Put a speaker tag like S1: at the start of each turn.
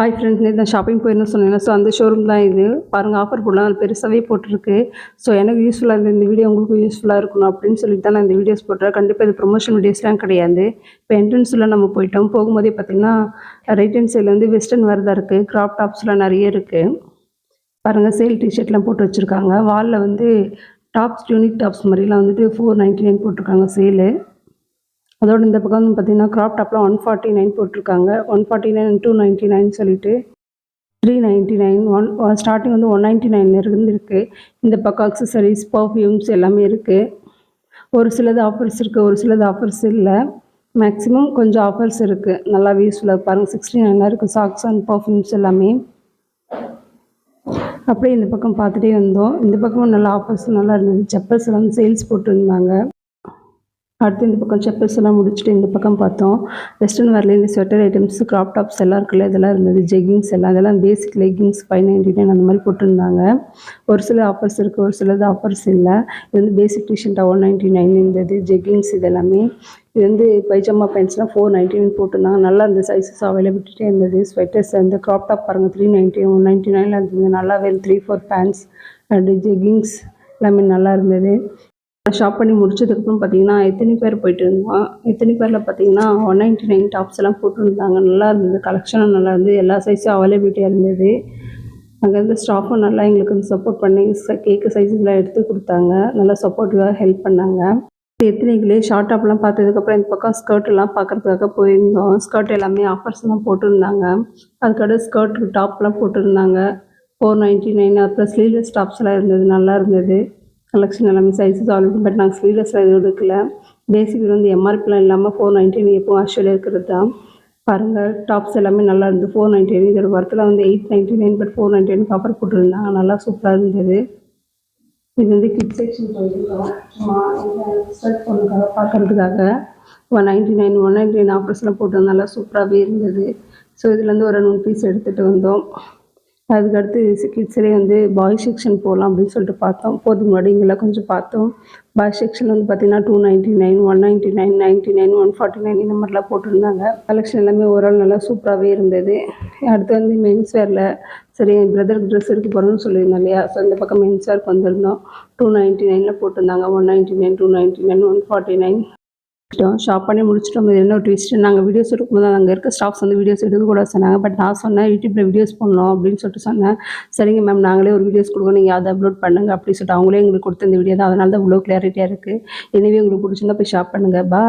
S1: Hi friends நேற்று நான் shopping போயிருந்தேன் சொன்னேன் ஸோ அந்த ஷோரூம் தான் இது. பாருங்கள் ஆஃபர் போடலாம் அது பெருசாகவே போட்டிருக்கு. ஸோ எனக்கு யூஸ்ஃபுல்லாக இருந்தது. இந்த வீடியோ உங்களுக்கு யூஸ்ஃபுல்லாக இருக்கணும் அப்படின்னு சொல்லிட்டு தான் நான் இந்த வீடியோஸ் போட்டுறேன் கண்டிப்பாக இது ப்ரொமோஷன் வீடியோஸ்லாம் கிடையாது. இப்போ என்ட்ரன்ஸில் நம்ம போயிட்டோம். போகும்போதே பார்த்திங்கன்னா ரைட் ஹேண்ட் சைடில் வந்து வெஸ்டர்ன் வரதா இருக்குது கிராப் டாப்ஸ்லாம் நிறைய இருக்குது பாருங்கள் சேல் டிஷர்ட்லாம் போட்டு வச்சுருக்காங்க. வாலில் வந்து டாப்ஸ் யூனிக் டாப்ஸ் மாதிரிலாம் வந்துட்டு ஃபோர் நைன்ட்டி நைன் போட்டிருக்காங்க சேலு அதோட இந்த பக்கம் uh, வந்து பார்த்தீங்கன்னா கிராப் டாப்லாம் ஒன் ஃபார்ட்டி நைன் போட்டிருக்காங்க. One forty nine two ninety nine சொல்லிட்டு three ninety nine one starting வந்து ஒன் நைன்ட்டி நைன் இருந்துருக்கு. இந்த பக்கம் அக்சசரிஸ் பர்ஃப்யூம்ஸ் எல்லாமே இருக்குது ஒரு சிலது ஆஃபர்ஸ் இருக்குது ஒரு சிலது ஆஃபர்ஸ் இல்லை. மேக்ஸிமம் கொஞ்சம் ஆஃபர்ஸ் இருக்குது நல்லா யூஸ்ஃபுல்லாக பாருங்கள் சிக்ஸ்டி நைனாக இருக்குது சாக்ஸ் அண்ட் பர்ஃப்யூம்ஸ் எல்லாமே. அப்படியே இந்த பக்கம் பார்த்துட்டே வந்தோம். இந்த பக்கமும் நல்லா ஆஃபர்ஸ் நல்லா இருந்தது. செப்பல்ஸ் எல்லாம் சேல்ஸ் போட்டிருந்தாங்க. அடுத்து இந்த பக்கம் செப்பல்ஸ் எல்லாம் முடிச்சுட்டு இந்த பக்கம் பார்த்தோம். வெஸ்டர்ன் வரல இந்த ஸ்வெட்டர் ஐட்டம்ஸ் கிராப் டாப்ஸ் எல்லாம் இருக்குல்ல இதெல்லாம் இருந்தது. ஜெகிங்ஸ் எல்லாம் அதெல்லாம் basic leggings five ninety nine அந்த மாதிரி போட்டிருந்தாங்க. ஒரு சில ஆஃபர்ஸ் இருக்குது ஒரு சிலது ஆஃபர்ஸ் இல்லை. இது வந்து பேசிக் டிஷர்ட்டாக ஒன் நைன்ட்டி நைன் இருந்தது. ஜெகிங்ஸ் இதெல்லாமே இது வந்து பைஜாமா பேண்ட்ஸ்லாம் ஃபோர் நைன்டி நைன் போட்டிருந்தாங்க. நல்லா இந்த சைஸஸ் அவைலபிலிட்டே இருந்தது. ஸ்வெட்டர்ஸ் அந்த க்ராப் டாப் பாருங்கள் த்ரீ நைன்ட்டி ஒன் நைன்ட்டி நைனில் இருந்தது. நல்லாவே three four pants and jeggings எல்லாமே நல்லா இருந்தது. ஷாப் பண்ணி முடிச்சதுக்கப்புறம் பார்த்தீங்கன்னா எத்தனை பேர் போயிட்டு இருந்தோம். எத்தனை பேரில் பார்த்தீங்கன்னா ஒன் நைன்ட்டி நைன் டாப்ஸ் எல்லாம் போட்டுருந்தாங்க. நல்லா இருந்தது. கலெக்ஷனும் நல்லா இருந்தது. எல்லா சைஸும் அவைலபிலிட்டியாக இருந்தது. அங்கேருந்து ஸ்டாஃபும் நல்லா எங்களுக்கு வந்து சப்போர்ட் பண்ணி கேக்கு சைஸஸ்லாம் எடுத்து கொடுத்தாங்க. நல்லா சப்போர்ட்டிவாக ஹெல்ப் பண்ணாங்க. எத்தனைகளே ஷார்ட் டாப்லாம் பார்த்ததுக்கப்புறம் இந்த பக்கம் ஸ்கர்ட்லாம் பார்க்குறதுக்காக போயிருந்தோம். ஸ்கர்ட் எல்லாமே ஆஃபர்ஸ்லாம் போட்டிருந்தாங்க. அதுக்கடுத்து ஸ்கர்ட் டாப்லாம் போட்டிருந்தாங்க. ஃபோர் நைன்ட்டி நைன் அப்புறம் ஸ்லீவ்லெஸ் டாப்ஸ்லாம் இருந்தது. நல்லா இருந்தது. கலெக்ஷன் எல்லாமே சைஸஸ் ஆல்ரெடி பட் நாங்கள் ஸ்லீவ்லெஸ்லாம் எதுவும் எடுக்கல. பேசிக் வந்து எம்ஆர்பிலாம் இல்லாமல் ஃபோர் நைன்டீன் எப்போவும் எப்போ ஆக்சுவலாக இருக்கிறது தான். பாருங்கள் டாப்ஸ் எல்லாமே நல்லா இருந்தது. ஃபோர் நைன்டி நைன் இதோட ஒர்த்தில் வந்து eight ninety nine but four ninety nine offer போட்டிருந்தாங்க நல்லா சூப்பராக இருந்தது. இது வந்து கிட் செக்ஷன் போயிருக்கோம் சும்மா ஸ்டார்ட் பண்ணுறதுக்காக one ninety nine one ninety nine ஆஃபர்ஸ்லாம் போட்டு நல்லா சூப்பராகவே இருந்தது. ஸோ இதுலேருந்து ஒரு நூறு பீஸ் எடுத்துகிட்டு வந்தோம். அதுக்கடுத்து கிட்ஸ்லேயே வந்து பாய்ஸ் செக்ஷன் போகலாம் அப்படின்னு சொல்லிட்டு பார்த்தோம். போதும் முன்னாடி இங்கெல்லாம் கொஞ்சம் பார்த்தோம். பாய் செக்ஷன் வந்து பார்த்தீங்கன்னா two ninety nine one ninety nine ninety nine one forty nine இந்த மாதிரிலாம் போட்டிருந்தாங்க. கலெக்ஷன் எல்லாமே ஓரளவு நல்லா சூப்பராகவே இருந்தது. அடுத்து வந்து மென்ஸ் வேரில் சரி என் பிரதருக்கு ட்ரெஸ் எடுக்க போகிறோம்னு சொல்லியிருந்தோம் இல்லையா? ஸோ இந்த பக்கம் மென்ஸ் வேர்க்கு வந்திருந்தோம். டூ நைன்ட்டி நைனில் போட்டிருந்தாங்க. One ninety nine two ninety nine one forty nine. Shop பண்ணி முடிச்சிட்டோம். இது என்ன ட்விஸ்ட் நாங்கள் வீடியோஸ் எடுக்கும்போது அங்கே இருக்க ஸ்டாஃப்ஸ் வந்து வீடியோஸ் எடுக்கக்கூடாது சொன்னாங்க. பட் நான் சொன்னேன் யூடியூப்பில் வீடியோஸ் பண்ணணும் அப்படின்னு சொல்லிட்டு சொன்னேன். சரிங்க மேம் நாங்களே ஒரு வீடியோஸ் கொடுக்கணும். நீங்கள் அதை அப்லோட் பண்ணுங்கள் அப்படின்னு சொல்லிட்டு அவங்களே எங்களுக்கு கொடுத்த இந்த வீடியோ தான். அதனால தான் இவ்வளோ கிளாரிட்டியாக இருக்குது எனவே உங்களுக்கு பிடிச்சிருந்தா போய் ஷாப் பண்ணுங்கள் பா